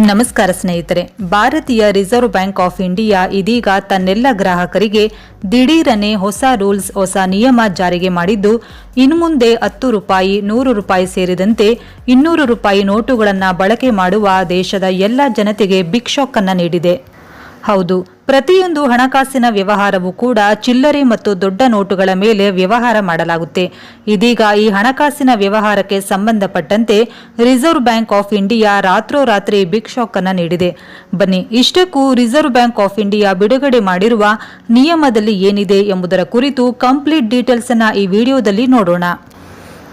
ನಮಸ್ಕಾರ ಸ್ನೇಹಿತರೆ, ಭಾರತೀಯ ರಿಸರ್ವ್ ಬ್ಯಾಂಕ್ ಆಫ್ ಇಂಡಿಯಾ ಇದೀಗ ತನ್ನೆಲ್ಲ ಗ್ರಾಹಕರಿಗೆ ದಿಢೀರನೆ ಹೊಸ ರೂಲ್ಸ್, ಹೊಸ ನಿಯಮ ಜಾರಿಗೆ ಮಾಡಿದ್ದು, ಇನ್ನು ಮುಂದೆ ಹತ್ತು ರೂಪಾಯಿ, ನೂರು ರೂಪಾಯಿ ಸೇರಿದಂತೆ ಇನ್ನೂರು ರೂಪಾಯಿ ನೋಟುಗಳನ್ನು ಬಳಕೆ ಮಾಡುವ ದೇಶದ ಎಲ್ಲ ಜನತೆಗೆ ಬಿಗ್ ಶಾಕ್ ಅನ್ನು ನೀಡಿದೆ. ಹೌದು ಪ್ರತಿಯೊಂದು ಹಣಕಾಸಿನ ವ್ಯವಹಾರವೂ ಕೂಡ ಚಿಲ್ಲರೆ ಮತ್ತು ದೊಡ್ಡ ನೋಟುಗಳ ಮೇಲೆ ವ್ಯವಹಾರ ಮಾಡಲಾಗುತ್ತೆ. ಇದೀಗ ಈ ಹಣಕಾಸಿನ ವ್ಯವಹಾರಕ್ಕೆ ಸಂಬಂಧಪಟ್ಟಂತೆ ರಿಸರ್ವ್ ಬ್ಯಾಂಕ್ ಆಫ್ ಇಂಡಿಯಾ ರಾತ್ರೋರಾತ್ರಿ ಬಿಗ್ ಶಾಕ್ ಅನ್ನು ನೀಡಿದೆ. ಬನ್ನಿ, ಇಷ್ಟಕ್ಕೂ ರಿಸರ್ವ್ ಬ್ಯಾಂಕ್ ಆಫ್ ಇಂಡಿಯಾ ಬಿಡುಗಡೆ ಮಾಡಿರುವ ನಿಯಮದಲ್ಲಿ ಏನಿದೆ ಎಂಬುದರ ಕುರಿತು ಕಂಪ್ಲೀಟ್ ಡೀಟೇಲ್ಸ್ ಅನ್ನ ಈ ವಿಡಿಯೋದಲ್ಲಿ ನೋಡೋಣ.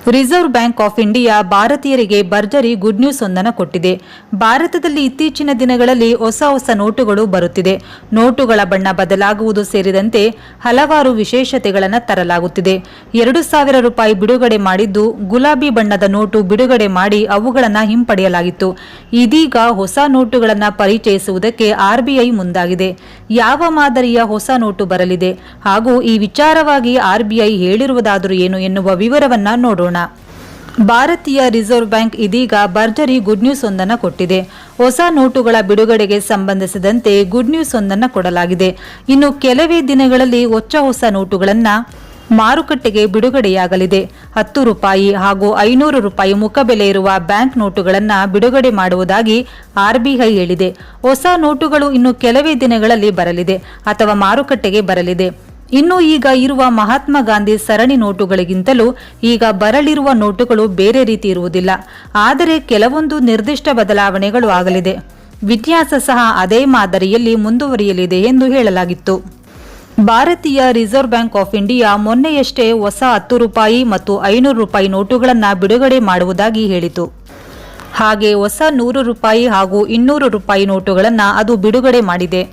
ರಿಸರ್ವ್ ಬ್ಯಾಂಕ್ ಆಫ್ ಇಂಡಿಯಾ ಭಾರತೀಯರಿಗೆ ಭರ್ಜರಿ ಗುಡ್ ನ್ಯೂಸ್ ಒಂದನ್ನು ಕೊಟ್ಟಿದೆ. ಭಾರತದಲ್ಲಿ ಇತ್ತೀಚಿನ ದಿನಗಳಲ್ಲಿ ಹೊಸ ಹೊಸ ನೋಟುಗಳು ಬರುತ್ತಿದೆ. ನೋಟುಗಳ ಬಣ್ಣ ಬದಲಾಗುವುದು ಸೇರಿದಂತೆ ಹಲವಾರು ವಿಶೇಷತೆಗಳನ್ನು ತರಲಾಗುತ್ತಿದೆ. ಎರಡು ಸಾವಿರ ರೂಪಾಯಿ ಬಿಡುಗಡೆ ಮಾಡಿದ್ದು ಗುಲಾಬಿ ಬಣ್ಣದ ನೋಟು ಬಿಡುಗಡೆ ಮಾಡಿ ಅವುಗಳನ್ನು ಹಿಂಪಡೆಯಲಾಗಿತ್ತು. ಇದೀಗ ಹೊಸ ನೋಟುಗಳನ್ನು ಪರಿಚಯಿಸುವುದಕ್ಕೆ ಆರ್ಬಿಐ ಮುಂದಾಗಿದೆ. ಯಾವ ಮಾದರಿಯ ಹೊಸ ನೋಟು ಬರಲಿದೆ? ಹಾಗೂ ಈ ವಿಚಾರವಾಗಿ ಆರ್ಬಿಐ ಹೇಳಿರುವುದಾದರೂ ಏನು ಎನ್ನುವ ವಿವರವನ್ನು ನೋಡೋಣ. ಭಾರತೀಯ ರಿಸರ್ವ್ ಬ್ಯಾಂಕ್ ಇದೀಗ ಭರ್ಜರಿ ಗುಡ್ ನ್ಯೂಸ್ ಒಂದನ್ನು ಕೊಟ್ಟಿದೆ. ಹೊಸ ನೋಟುಗಳ ಬಿಡುಗಡೆಗೆ ಸಂಬಂಧಿಸಿದಂತೆ ಗುಡ್ ನ್ಯೂಸ್ ಒಂದನ್ನು ಕೊಡಲಾಗಿದೆ. ಇನ್ನು ಕೆಲವೇ ದಿನಗಳಲ್ಲಿ ಹೊಚ್ಚ ಹೊಸ ನೋಟುಗಳನ್ನು ಮಾರುಕಟ್ಟೆಗೆ ಬಿಡುಗಡೆಯಾಗಲಿದೆ. ಹತ್ತು ರೂಪಾಯಿ ಹಾಗೂ ಐನೂರು ರೂಪಾಯಿ ಮುಖಬೆಲೆ ಇರುವ ಬ್ಯಾಂಕ್ ನೋಟುಗಳನ್ನು ಬಿಡುಗಡೆ ಮಾಡುವುದಾಗಿ ಆರ್ಬಿಐ ಹೇಳಿದೆ. ಹೊಸ ನೋಟುಗಳು ಇನ್ನು ಕೆಲವೇ ದಿನಗಳಲ್ಲಿ ಬರಲಿದೆ ಅಥವಾ ಮಾರುಕಟ್ಟೆಗೆ ಬರಲಿದೆ. ಇನ್ನು ಈಗ ಇರುವ ಮಹಾತ್ಮ ಗಾಂಧಿ ಸರಣಿ ನೋಟುಗಳಿಗಿಂತಲೂ ಈಗ ಬರಲಿರುವ ನೋಟುಗಳು ಬೇರೆ ರೀತಿ ಇರುವುದಿಲ್ಲ. ಆದರೆ ಕೆಲವೊಂದು ನಿರ್ದಿಷ್ಟ ಬದಲಾವಣೆಗಳು ಆಗಲಿದೆ. ವಿನ್ಯಾಸ ಸಹ ಅದೇ ಮಾದರಿಯಲ್ಲಿ ಮುಂದುವರಿಯಲಿದೆ ಎಂದು ಹೇಳಲಾಗಿತ್ತು. ಭಾರತೀಯ ರಿಸರ್ವ್ ಬ್ಯಾಂಕ್ ಆಫ್ ಇಂಡಿಯಾ ಮೊನ್ನೆಯಷ್ಟೇ ಹೊಸ ಹತ್ತು ರೂಪಾಯಿ ಮತ್ತು ಐನೂರು ರೂಪಾಯಿ ನೋಟುಗಳನ್ನು ಬಿಡುಗಡೆ ಮಾಡುವುದಾಗಿ ಹೇಳಿತು. ಹಾಗೆ ಹೊಸ ನೂರು ರೂಪಾಯಿ ಹಾಗೂ ಇನ್ನೂರು ರೂಪಾಯಿ ನೋಟುಗಳನ್ನು ಅದು ಬಿಡುಗಡೆ ಮಾಡಿದೆ.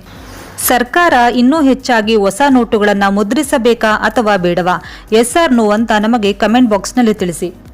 ಸರ್ಕಾರ ಇನ್ನೂ ಹೆಚ್ಚಾಗಿ ಹೊಸ ನೋಟುಗಳನ್ನು ಮುದ್ರಿಸಬೇಕಾ ಅಥವಾ ಬೇಡವಾ? ಎಸ್ ಆರ್ ನೋ ಅಂತ ನಮಗೆ ಕಮೆಂಟ್ ಬಾಕ್ಸ್ನಲ್ಲಿ ತಿಳಿಸಿ.